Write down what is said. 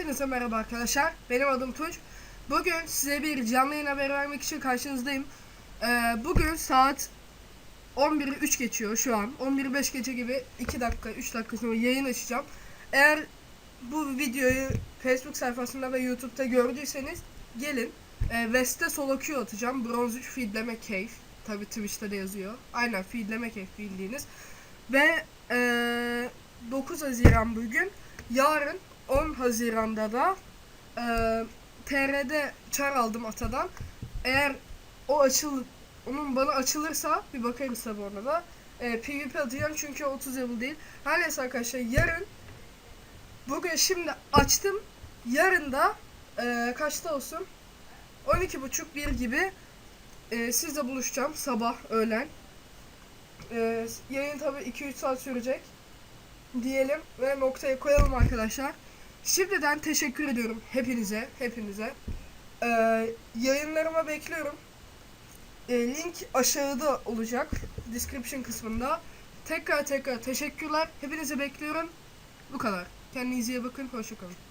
Hepinize merhaba arkadaşlar. Benim adım Tunç. Bugün size bir canlı yayın haberi vermek için karşınızdayım. Ee, bugün saat 11'i 3 geçiyor şu an. 11'i 5 gece gibi 2 dakika 3 dakika sonra yayın açacağım. Eğer bu videoyu Facebook sayfasında ve YouTube'da gördüyseniz gelin. Ee, West'te solo queue atacağım. Bronz 3 feedleme keyif. Tabi Twitch'te de yazıyor. Aynen feedleme keyif bildiğiniz. Ve ee, 9 Haziran bugün. Yarın 10 Haziran'da da e, TR'de çar aldım atadan. Eğer o açıl onun bana açılırsa bir bakarız tabi ona da. E, PvP atacağım çünkü 30 level değil. Her neyse arkadaşlar yarın bugün şimdi açtım. Yarın da e, kaçta olsun? 12.30 1 gibi e, sizle buluşacağım sabah öğlen. E, yayın tabi 2-3 saat sürecek diyelim ve noktaya koyalım arkadaşlar. Şimdiden teşekkür ediyorum hepinize, hepinize. Ee, yayınlarıma bekliyorum. Ee, link aşağıda olacak, description kısmında. Tekrar tekrar teşekkürler. Hepinize bekliyorum. Bu kadar. Kendinize iyi bakın. Hoşçakalın.